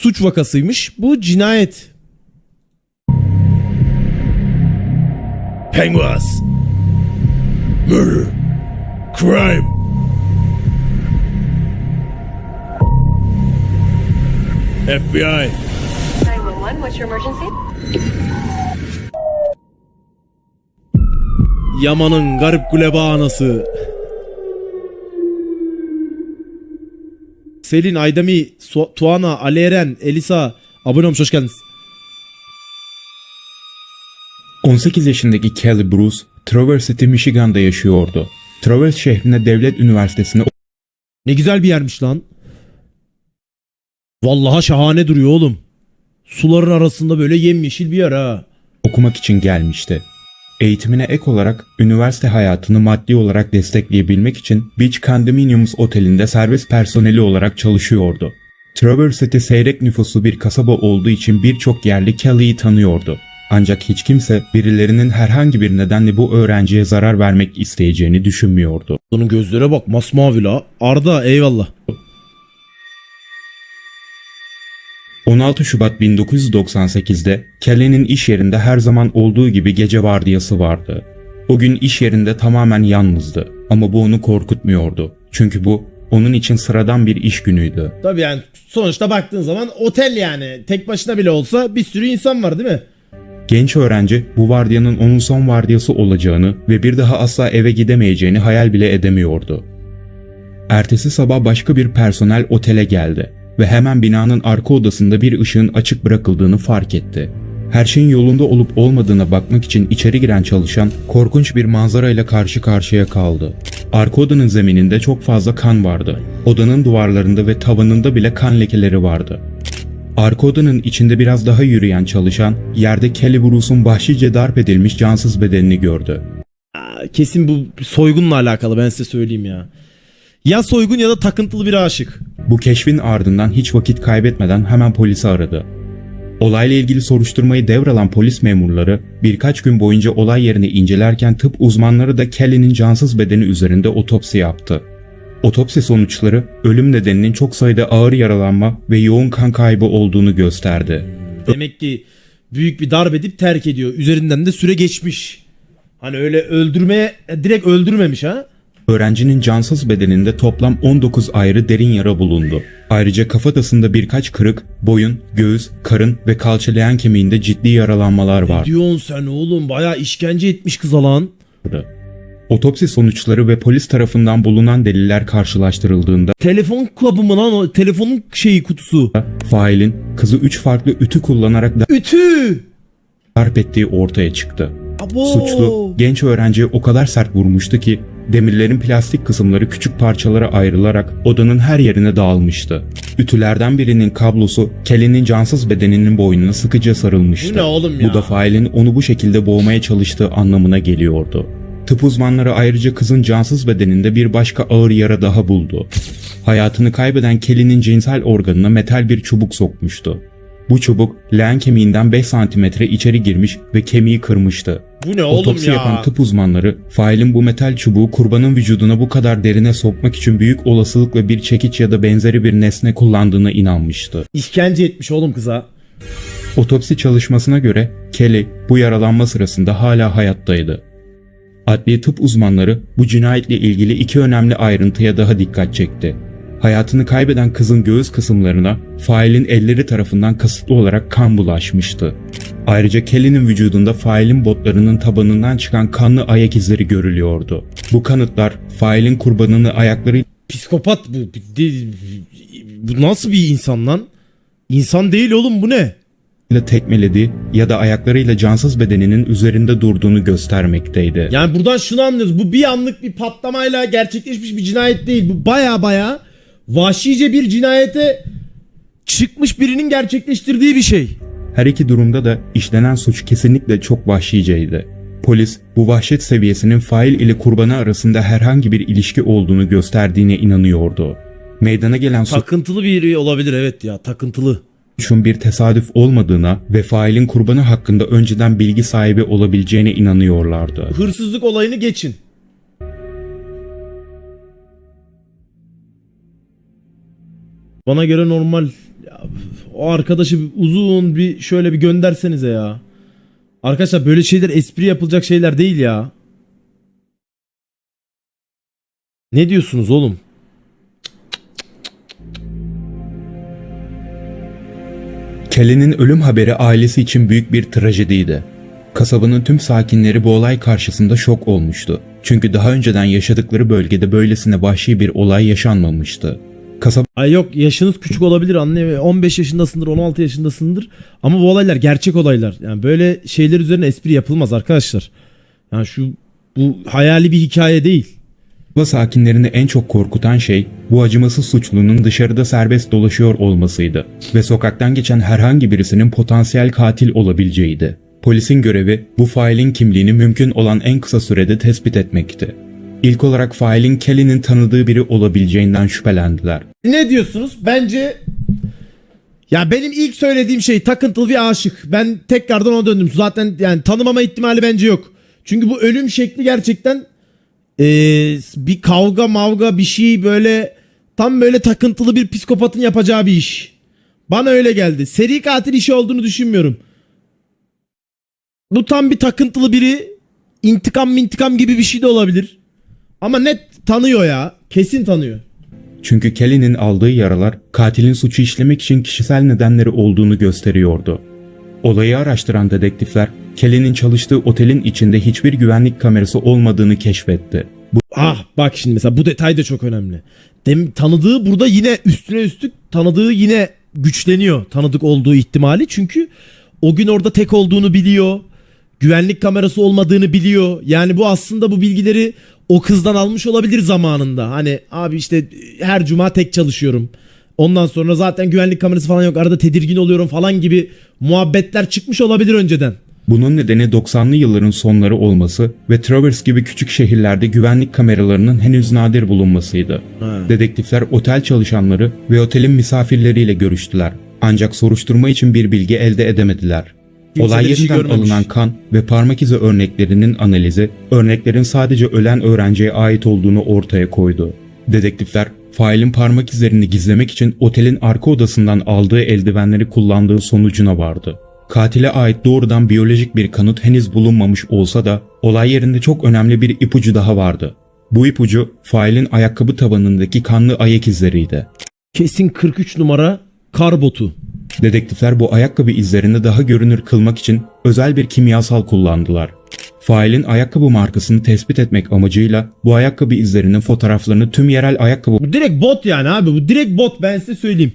suç vakasıymış. Bu cinayet. Penguins. Murder. Crime. FBI. 911, what's your emergency? Yaman'ın garip kuleba anası. Selin, Aydami, Su- Tuana, Ali Eren, Elisa. Abone olmuş hoş geldiniz. 18 yaşındaki Kelly Bruce, Traverse City, Michigan'da yaşıyordu. Traverse şehrinde devlet üniversitesine Ne güzel bir yermiş lan. Vallahi şahane duruyor oğlum. Suların arasında böyle yemyeşil bir yer ha. okumak için gelmişti. Eğitimine ek olarak üniversite hayatını maddi olarak destekleyebilmek için Beach Condominiums Oteli'nde servis personeli olarak çalışıyordu. Traverse City seyrek nüfuslu bir kasaba olduğu için birçok yerli Kelly'yi tanıyordu. Ancak hiç kimse birilerinin herhangi bir nedenle bu öğrenciye zarar vermek isteyeceğini düşünmüyordu. Onun gözlere bak masmavi la. Arda eyvallah. 16 Şubat 1998'de Kelly'nin iş yerinde her zaman olduğu gibi gece vardiyası vardı. O gün iş yerinde tamamen yalnızdı ama bu onu korkutmuyordu. Çünkü bu onun için sıradan bir iş günüydü. Tabii yani sonuçta baktığın zaman otel yani. Tek başına bile olsa bir sürü insan var değil mi? Genç öğrenci bu vardiyanın onun son vardiyası olacağını ve bir daha asla eve gidemeyeceğini hayal bile edemiyordu. Ertesi sabah başka bir personel otele geldi ve hemen binanın arka odasında bir ışığın açık bırakıldığını fark etti. Her şeyin yolunda olup olmadığına bakmak için içeri giren çalışan korkunç bir manzarayla karşı karşıya kaldı. Arka odanın zemininde çok fazla kan vardı. Odanın duvarlarında ve tavanında bile kan lekeleri vardı. Arka odanın içinde biraz daha yürüyen çalışan yerde Kelly Bruce'un vahşice darp edilmiş cansız bedenini gördü. Kesin bu soygunla alakalı ben size söyleyeyim ya. Ya soygun ya da takıntılı bir aşık. Bu keşfin ardından hiç vakit kaybetmeden hemen polisi aradı. Olayla ilgili soruşturmayı devralan polis memurları birkaç gün boyunca olay yerini incelerken tıp uzmanları da Kelly'nin cansız bedeni üzerinde otopsi yaptı. Otopsi sonuçları ölüm nedeninin çok sayıda ağır yaralanma ve yoğun kan kaybı olduğunu gösterdi. Demek ki büyük bir darp edip terk ediyor. Üzerinden de süre geçmiş. Hani öyle öldürmeye direkt öldürmemiş ha. Öğrencinin cansız bedeninde toplam 19 ayrı derin yara bulundu. Ayrıca kafatasında birkaç kırık, boyun, göğüs, karın ve kalça leğen kemiğinde ciddi yaralanmalar vardı. Diyorsun sen oğlum bayağı işkence etmiş kıza lan. Otopsi sonuçları ve polis tarafından bulunan deliller karşılaştırıldığında Telefon kabı mı lan o? Telefonun şeyi kutusu. failin kızı 3 farklı ütü kullanarak Ütü. darp ettiği ortaya çıktı. Abo. Suçlu genç öğrenciye o kadar sert vurmuştu ki demirlerin plastik kısımları küçük parçalara ayrılarak odanın her yerine dağılmıştı. Ütülerden birinin kablosu Kelly'nin cansız bedeninin boynuna sıkıca sarılmıştı. Bu ne oğlum ya? Bu da failin onu bu şekilde boğmaya çalıştığı anlamına geliyordu. Tıp uzmanları ayrıca kızın cansız bedeninde bir başka ağır yara daha buldu. Hayatını kaybeden Kelly'nin cinsel organına metal bir çubuk sokmuştu. Bu çubuk leğen kemiğinden 5 santimetre içeri girmiş ve kemiği kırmıştı. Bu ne oğlum Otopsi ya? yapan tıp uzmanları failin bu metal çubuğu kurbanın vücuduna bu kadar derine sokmak için büyük olasılıkla bir çekiç ya da benzeri bir nesne kullandığına inanmıştı. İşkence etmiş oğlum kıza. Otopsi çalışmasına göre Kelly bu yaralanma sırasında hala hayattaydı. Adli tıp uzmanları bu cinayetle ilgili iki önemli ayrıntıya daha dikkat çekti. Hayatını kaybeden kızın göğüs kısımlarına failin elleri tarafından kasıtlı olarak kan bulaşmıştı. Ayrıca Kelly'nin vücudunda failin botlarının tabanından çıkan kanlı ayak izleri görülüyordu. Bu kanıtlar failin kurbanını ayakları Psikopat bu. Bu nasıl bir insan lan? İnsan değil oğlum bu ne? ile tekmelediği ya da ayaklarıyla cansız bedeninin üzerinde durduğunu göstermekteydi. Yani buradan şunu anlıyoruz. Bu bir anlık bir patlamayla gerçekleşmiş bir cinayet değil. Bu baya baya vahşice bir cinayete çıkmış birinin gerçekleştirdiği bir şey. Her iki durumda da işlenen suç kesinlikle çok vahşiceydi. Polis bu vahşet seviyesinin fail ile kurbanı arasında herhangi bir ilişki olduğunu gösterdiğine inanıyordu. Meydana gelen Takıntılı biri olabilir evet ya takıntılı. suçun bir tesadüf olmadığına ve failin kurbanı hakkında önceden bilgi sahibi olabileceğine inanıyorlardı. Hırsızlık olayını geçin. Bana göre normal Ya, o arkadaşı uzun bir şöyle bir göndersenize ya. Arkadaşlar böyle şeyler espri yapılacak şeyler değil ya. Ne diyorsunuz oğlum? Kelly'nin ölüm haberi ailesi için büyük bir trajediydi. Kasabanın tüm sakinleri bu olay karşısında şok olmuştu. Çünkü daha önceden yaşadıkları bölgede böylesine vahşi bir olay yaşanmamıştı. Kasaba Ay yok yaşınız küçük olabilir anne 15 yaşındasındır 16 yaşındasındır ama bu olaylar gerçek olaylar. Yani böyle şeyler üzerine espri yapılmaz arkadaşlar. Yani şu bu hayali bir hikaye değil. sakinlerini en çok korkutan şey bu acımasız suçlunun dışarıda serbest dolaşıyor olmasıydı ve sokaktan geçen herhangi birisinin potansiyel katil olabileceğiydi. Polisin görevi bu failin kimliğini mümkün olan en kısa sürede tespit etmekti. İlk olarak failin Kelly'nin tanıdığı biri olabileceğinden şüphelendiler. Ne diyorsunuz? Bence ya benim ilk söylediğim şey takıntılı bir aşık. Ben tekrardan ona döndüm. Zaten yani tanımama ihtimali bence yok. Çünkü bu ölüm şekli gerçekten eee, bir kavga mavga bir şey böyle tam böyle takıntılı bir psikopatın yapacağı bir iş. Bana öyle geldi. Seri katil işi olduğunu düşünmüyorum. Bu tam bir takıntılı biri. İntikam intikam gibi bir şey de olabilir. Ama net tanıyor ya. Kesin tanıyor. Çünkü Kelly'nin aldığı yaralar katilin suçu işlemek için kişisel nedenleri olduğunu gösteriyordu. Olayı araştıran dedektifler Kelly'nin çalıştığı otelin içinde hiçbir güvenlik kamerası olmadığını keşfetti. Bu Ah bak şimdi mesela bu detay da çok önemli. Dem tanıdığı burada yine üstüne üstlük tanıdığı yine güçleniyor tanıdık olduğu ihtimali. Çünkü o gün orada tek olduğunu biliyor. Güvenlik kamerası olmadığını biliyor. Yani bu aslında bu bilgileri o kızdan almış olabilir zamanında. Hani abi işte her cuma tek çalışıyorum. Ondan sonra zaten güvenlik kamerası falan yok. Arada tedirgin oluyorum falan gibi muhabbetler çıkmış olabilir önceden. Bunun nedeni 90'lı yılların sonları olması ve Traverse gibi küçük şehirlerde güvenlik kameralarının henüz nadir bulunmasıydı. Ha. Dedektifler otel çalışanları ve otelin misafirleriyle görüştüler. Ancak soruşturma için bir bilgi elde edemediler. Olay yerinden görmemiş. alınan kan ve parmak izi örneklerinin analizi, örneklerin sadece ölen öğrenciye ait olduğunu ortaya koydu. Dedektifler, failin parmak izlerini gizlemek için otelin arka odasından aldığı eldivenleri kullandığı sonucuna vardı. Katile ait doğrudan biyolojik bir kanıt henüz bulunmamış olsa da olay yerinde çok önemli bir ipucu daha vardı. Bu ipucu failin ayakkabı tabanındaki kanlı ayak izleriydi. Kesin 43 numara kar botu. Dedektifler bu ayakkabı izlerini daha görünür kılmak için özel bir kimyasal kullandılar. Failin ayakkabı markasını tespit etmek amacıyla bu ayakkabı izlerinin fotoğraflarını tüm yerel ayakkabı Bu direkt bot yani abi. Bu direkt bot ben size söyleyeyim.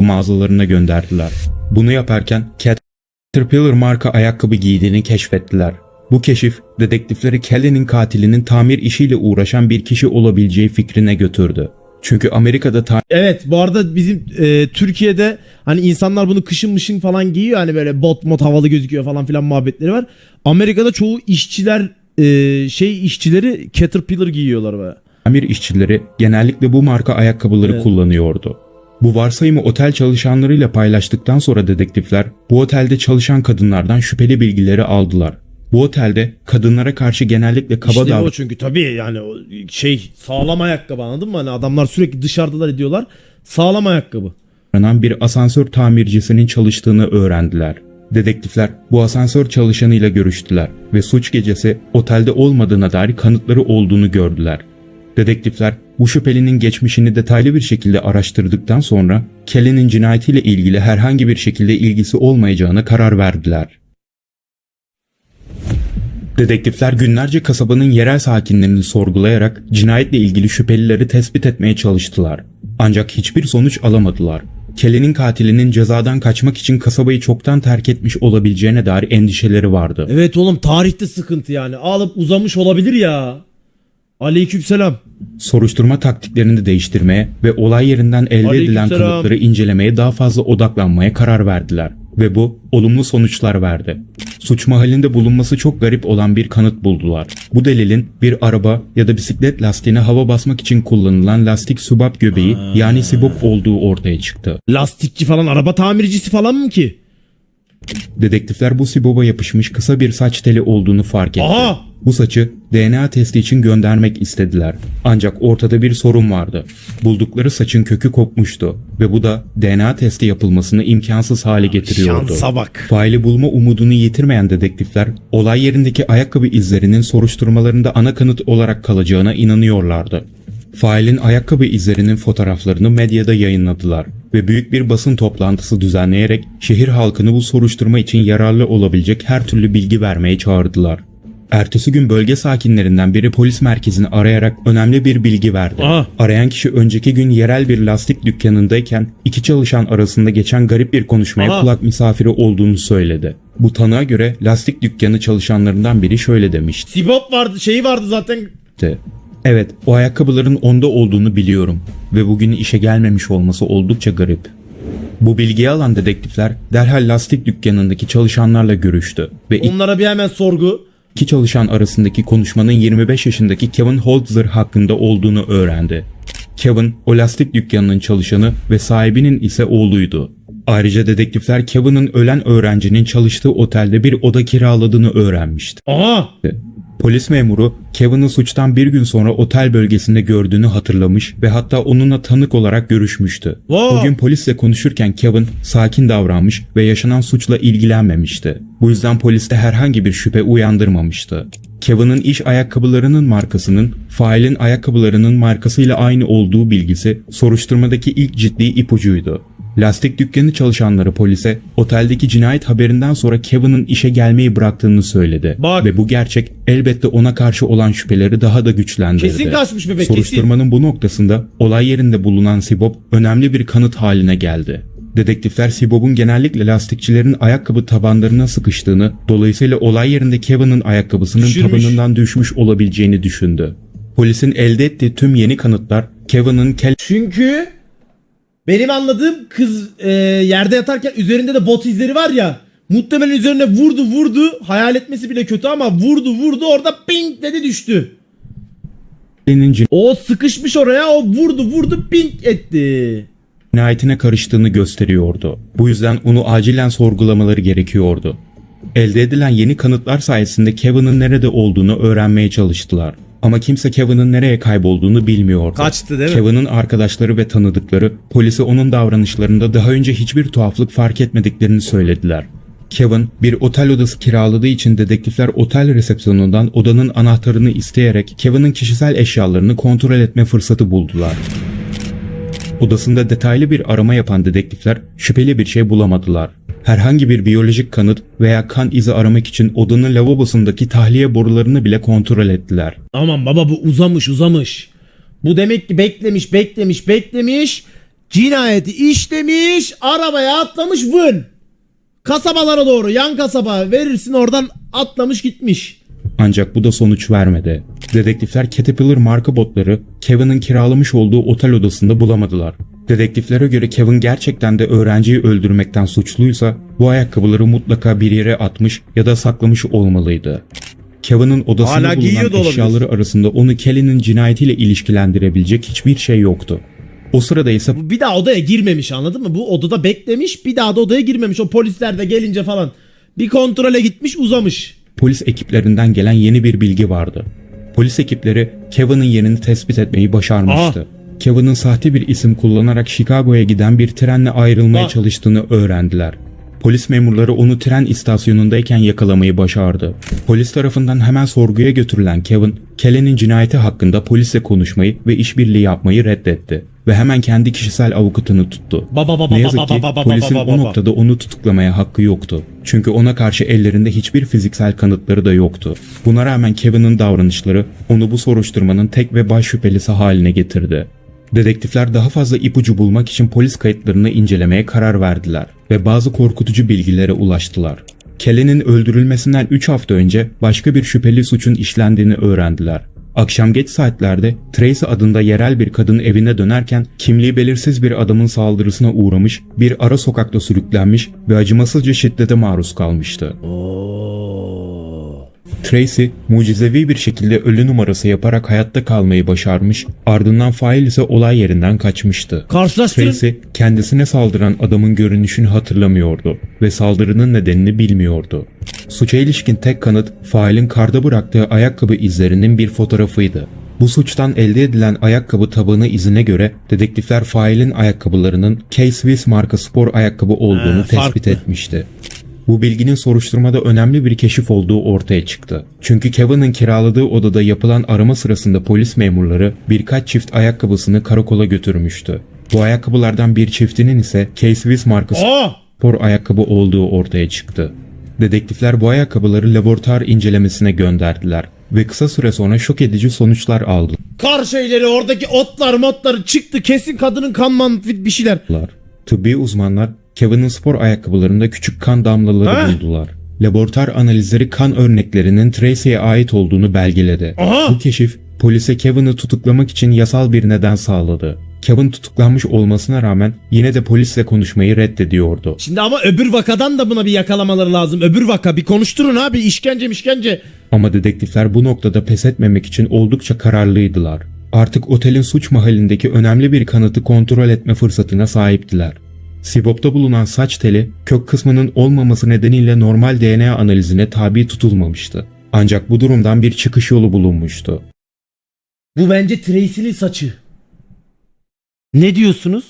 mağazalarına gönderdiler. Bunu yaparken Caterpillar marka ayakkabı giydiğini keşfettiler. Bu keşif dedektifleri Kelly'nin katilinin tamir işiyle uğraşan bir kişi olabileceği fikrine götürdü. Çünkü Amerika'da Evet bu arada bizim e, Türkiye'de hani insanlar bunu kışın mışın falan giyiyor. Hani böyle bot mod havalı gözüküyor falan filan muhabbetleri var. Amerika'da çoğu işçiler e, şey işçileri Caterpillar giyiyorlar baya. tamir işçileri genellikle bu marka ayakkabıları Evet. kullanıyordu. Bu varsayımı otel çalışanlarıyla paylaştıktan sonra dedektifler bu otelde çalışan kadınlardan şüpheli bilgileri aldılar. Bu otelde kadınlara karşı genellikle kaba İşte o çünkü tabii yani o şey sağlam ayakkabı anladın mı? Hani adamlar sürekli dışarıdalar ediyorlar. Sağlam ayakkabı. davranan bir asansör tamircisinin çalıştığını öğrendiler. Dedektifler bu asansör çalışanıyla görüştüler ve suç gecesi otelde olmadığına dair kanıtları olduğunu gördüler. Dedektifler bu şüphelinin geçmişini detaylı bir şekilde araştırdıktan sonra Kelly'nin cinayetiyle ilgili herhangi bir şekilde ilgisi olmayacağına karar verdiler. Dedektifler günlerce kasabanın yerel sakinlerini sorgulayarak cinayetle ilgili şüphelileri tespit etmeye çalıştılar. Ancak hiçbir sonuç alamadılar. Kelly'nin katilinin cezadan kaçmak için kasabayı çoktan terk etmiş olabileceğine dair endişeleri vardı. Evet oğlum tarihte sıkıntı yani. Alıp uzamış olabilir ya. Aleykümselam. Soruşturma taktiklerini değiştirmeye ve olay yerinden elde edilen kanıtları incelemeye daha fazla odaklanmaya karar verdiler. Ve bu olumlu sonuçlar verdi. Suç mahallinde bulunması çok garip olan bir kanıt buldular. Bu delilin bir araba ya da bisiklet lastiğine hava basmak için kullanılan lastik subap göbeği yani sibop olduğu ortaya çıktı. Lastikçi falan araba tamircisi falan mı ki? Dedektifler bu siboba yapışmış kısa bir saç teli olduğunu fark etti. Aha! Bu saçı DNA testi için göndermek istediler. Ancak ortada bir sorun vardı. Buldukları saçın kökü kopmuştu ve bu da DNA testi yapılmasını imkansız hale getiriyordu. Şansa bak. Faili bulma umudunu yitirmeyen dedektifler, olay yerindeki ayakkabı izlerinin soruşturmalarında ana kanıt olarak kalacağına inanıyorlardı. Failin ayakkabı izlerinin fotoğraflarını medyada yayınladılar ve büyük bir basın toplantısı düzenleyerek şehir halkını bu soruşturma için yararlı olabilecek her türlü bilgi vermeye çağırdılar. Ertesi gün bölge sakinlerinden biri polis merkezini arayarak önemli bir bilgi verdi. Aa. Arayan kişi önceki gün yerel bir lastik dükkanındayken iki çalışan arasında geçen garip bir konuşmaya Aha. kulak misafiri olduğunu söyledi. Bu tanığa göre lastik dükkanı çalışanlarından biri şöyle demişti. Sibop vardı şeyi vardı zaten. Evet o ayakkabıların onda olduğunu biliyorum ve bugün işe gelmemiş olması oldukça garip. Bu bilgiyi alan dedektifler derhal lastik dükkanındaki çalışanlarla görüştü ve Onlara bir hemen sorgu. İki çalışan arasındaki konuşmanın 25 yaşındaki Kevin Holzer hakkında olduğunu öğrendi. Kevin o lastik dükkanının çalışanı ve sahibinin ise oğluydu. Ayrıca dedektifler Kevin'in ölen öğrencinin çalıştığı otelde bir oda kiraladığını öğrenmişti. Aha. Polis memuru Kevin'i suçtan bir gün sonra otel bölgesinde gördüğünü hatırlamış ve hatta onunla tanık olarak görüşmüştü. Wow. Bugün polisle konuşurken Kevin sakin davranmış ve yaşanan suçla ilgilenmemişti. Bu yüzden poliste herhangi bir şüphe uyandırmamıştı. Kevin'in iş ayakkabılarının markasının failin ayakkabılarının markasıyla aynı olduğu bilgisi soruşturmadaki ilk ciddi ipucuydu. Lastik dükkanı çalışanları polise oteldeki cinayet haberinden sonra Kevin'in işe gelmeyi bıraktığını söyledi. Bak. Ve bu gerçek elbette ona karşı olan şüpheleri daha da güçlendirdi. Kesin kaçmış bebek, kesin. Soruşturmanın bu noktasında olay yerinde bulunan Sibop önemli bir kanıt haline geldi. Dedektifler Sibop'un genellikle lastikçilerin ayakkabı tabanlarına sıkıştığını, dolayısıyla olay yerinde Kevin'in ayakkabısının Düşürmüş. tabanından düşmüş olabileceğini düşündü. Polisin elde ettiği tüm yeni kanıtlar Kevin'in kel Çünkü benim anladığım kız e, yerde yatarken üzerinde de bot izleri var ya. Muhtemelen üzerine vurdu vurdu. Hayal etmesi bile kötü ama vurdu vurdu orada ping dedi düştü. O sıkışmış oraya o vurdu vurdu ping etti. Cinayetine karıştığını gösteriyordu. Bu yüzden onu acilen sorgulamaları gerekiyordu. Elde edilen yeni kanıtlar sayesinde Kevin'in nerede olduğunu öğrenmeye çalıştılar. Ama kimse Kevin'in nereye kaybolduğunu bilmiyordu. Kaçtı değil mi? Kevin'in arkadaşları ve tanıdıkları polise onun davranışlarında daha önce hiçbir tuhaflık fark etmediklerini söylediler. Kevin bir otel odası kiraladığı için dedektifler otel resepsiyonundan odanın anahtarını isteyerek Kevin'in kişisel eşyalarını kontrol etme fırsatı buldular. Odasında detaylı bir arama yapan dedektifler şüpheli bir şey bulamadılar. Herhangi bir biyolojik kanıt veya kan izi aramak için odanın lavabosundaki tahliye borularını bile kontrol ettiler. Aman baba bu uzamış uzamış. Bu demek ki beklemiş beklemiş beklemiş. Cinayeti işlemiş arabaya atlamış vın. Kasabalara doğru yan kasaba verirsin oradan atlamış gitmiş. Ancak bu da sonuç vermedi. Dedektifler Caterpillar marka botları Kevin'in kiralamış olduğu otel odasında bulamadılar. Dedektiflere göre Kevin gerçekten de öğrenciyi öldürmekten suçluysa bu ayakkabıları mutlaka bir yere atmış ya da saklamış olmalıydı. Kevin'in odasında Hala bulunan olabilir. eşyaları arasında onu Kelly'nin cinayetiyle ilişkilendirebilecek hiçbir şey yoktu. O sırada ise bir daha odaya girmemiş anladın mı? Bu odada beklemiş bir daha da odaya girmemiş. O polisler de gelince falan bir kontrole gitmiş uzamış. Polis ekiplerinden gelen yeni bir bilgi vardı. Polis ekipleri Kevin'in yerini tespit etmeyi başarmıştı. Kevin'in sahte bir isim kullanarak Chicago'ya giden bir trenle ayrılmaya Bak. çalıştığını öğrendiler. Polis memurları onu tren istasyonundayken yakalamayı başardı. Polis tarafından hemen sorguya götürülen Kevin, Kelly'nin cinayeti hakkında polisle konuşmayı ve işbirliği yapmayı reddetti ve hemen kendi kişisel avukatını tuttu. Baba baba Ne yazık ki baba baba polisin baba o noktada onu tutuklamaya hakkı yoktu. Çünkü ona karşı ellerinde hiçbir fiziksel kanıtları da yoktu. Buna rağmen Kevin'in davranışları onu bu soruşturmanın tek ve baş şüphelisi haline getirdi. Dedektifler daha fazla ipucu bulmak için polis kayıtlarını incelemeye karar verdiler ve bazı korkutucu bilgilere ulaştılar. Kelly'nin öldürülmesinden 3 hafta önce başka bir şüpheli suçun işlendiğini öğrendiler. Akşam geç saatlerde Tracy adında yerel bir kadın evine dönerken kimliği belirsiz bir adamın saldırısına uğramış, bir ara sokakta sürüklenmiş ve acımasızca şiddete maruz kalmıştı. Tracy mucizevi bir şekilde ölü numarası yaparak hayatta kalmayı başarmış, ardından fail ise olay yerinden kaçmıştı. Karşılaştırın. Tracy kendisine saldıran adamın görünüşünü hatırlamıyordu ve saldırının nedenini bilmiyordu. Suça ilişkin tek kanıt failin karda bıraktığı ayakkabı izlerinin bir fotoğrafıydı. Bu suçtan elde edilen ayakkabı tabanı izine göre dedektifler failin ayakkabılarının K-Swiss marka spor ayakkabı olduğunu Ha, tespit farklı. etmişti. Bu bilginin soruşturmada önemli bir keşif olduğu ortaya çıktı. Çünkü Kevin'in kiraladığı odada yapılan arama sırasında polis memurları birkaç çift ayakkabısını karakola götürmüştü. Bu ayakkabılardan bir çiftinin ise K-Swiss marka Aa! spor ayakkabı olduğu ortaya çıktı. Dedektifler bu ayakkabıları laboratuvar incelemesine gönderdiler ve kısa süre sonra şok edici sonuçlar aldılar. Kar şeyleri oradaki otlar motları çıktı. Kesin kadının kan man bir şeyler. Tıbbi uzmanlar Kevin'in spor ayakkabılarında küçük kan damlaları Ha? buldular. Laboratuvar analizleri kan örneklerinin Tracy'ye ait olduğunu belgeledi. Aha! Bu keşif polise Kevin'i tutuklamak için yasal bir neden sağladı. Kevin tutuklanmış olmasına rağmen yine de polisle konuşmayı reddediyordu. Şimdi ama öbür vakadan da buna bir yakalamaları lazım. Öbür vaka bir konuşturun abi işkence işkence. Ama dedektifler bu noktada pes etmemek için oldukça kararlıydılar. Artık otelin suç mahallindeki önemli bir kanıtı kontrol etme fırsatına sahiptiler. Sibop'ta bulunan saç teli kök kısmının olmaması nedeniyle normal DNA analizine tabi tutulmamıştı. Ancak bu durumdan bir çıkış yolu bulunmuştu. Bu bence Tracy'nin saçı. Ne diyorsunuz?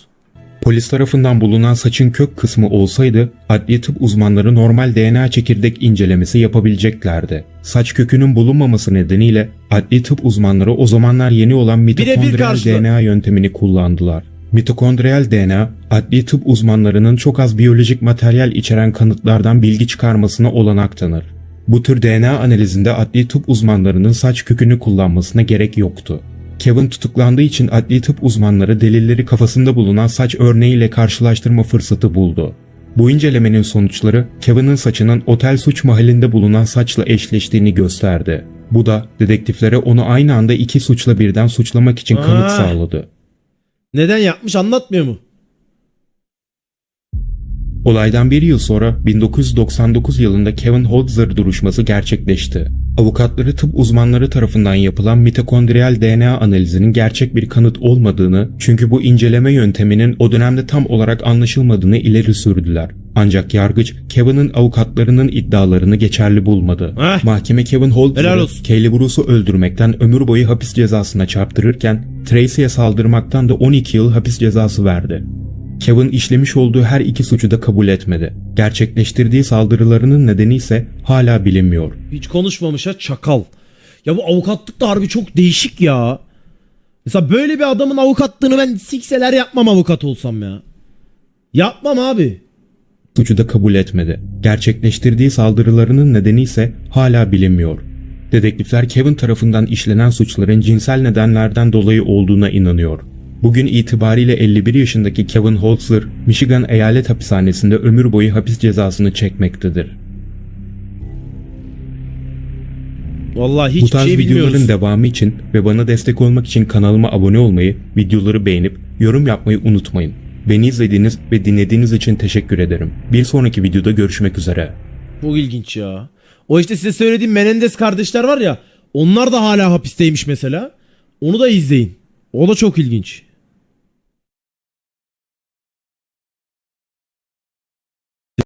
Polis tarafından bulunan saçın kök kısmı olsaydı adli tıp uzmanları normal DNA çekirdek incelemesi yapabileceklerdi. Saç kökünün bulunmaması nedeniyle adli tıp uzmanları o zamanlar yeni olan mitokondriyal DNA yöntemini kullandılar. Mitokondriyal DNA, adli tıp uzmanlarının çok az biyolojik materyal içeren kanıtlardan bilgi çıkarmasına olanak tanır. Bu tür DNA analizinde adli tıp uzmanlarının saç kökünü kullanmasına gerek yoktu. Kevin tutuklandığı için adli tıp uzmanları delilleri kafasında bulunan saç örneğiyle karşılaştırma fırsatı buldu. Bu incelemenin sonuçları Kevin'in saçının otel suç mahallinde bulunan saçla eşleştiğini gösterdi. Bu da dedektiflere onu aynı anda iki suçla birden suçlamak için kanıt Aa. sağladı. Neden yapmış anlatmıyor mu? Olaydan bir yıl sonra 1999 yılında Kevin Holzer duruşması gerçekleşti. Avukatları tıp uzmanları tarafından yapılan mitokondriyal DNA analizinin gerçek bir kanıt olmadığını çünkü bu inceleme yönteminin o dönemde tam olarak anlaşılmadığını ileri sürdüler. Ancak yargıç Kevin'in avukatlarının iddialarını geçerli bulmadı. Heh. Mahkeme Kevin olsun. Kelly Bruce'u öldürmekten ömür boyu hapis cezasına çarptırırken Tracy'ye saldırmaktan da 12 yıl hapis cezası verdi. Kevin işlemiş olduğu her iki suçu da kabul etmedi. Gerçekleştirdiği saldırılarının nedeni ise hala bilinmiyor. Hiç konuşmamış ha çakal. Ya bu avukatlık da harbi çok değişik ya. Mesela böyle bir adamın avukatlığını ben sikseler yapmam avukat olsam ya. Yapmam abi. Suçu da kabul etmedi. Gerçekleştirdiği saldırılarının nedeni ise hala bilinmiyor. Dedektifler Kevin tarafından işlenen suçların cinsel nedenlerden dolayı olduğuna inanıyor. Bugün itibariyle 51 yaşındaki Kevin Holzer, Michigan Eyalet Hapishanesi'nde ömür boyu hapis cezasını çekmektedir. Vallahi Bu hiçbir tarz şey videoların bilmiyoruz. devamı için ve bana destek olmak için kanalıma abone olmayı, videoları beğenip yorum yapmayı unutmayın. Beni izlediğiniz ve dinlediğiniz için teşekkür ederim. Bir sonraki videoda görüşmek üzere. Bu ilginç ya. O işte size söylediğim Menendez kardeşler var ya. Onlar da hala hapisteymiş mesela. Onu da izleyin. O da çok ilginç.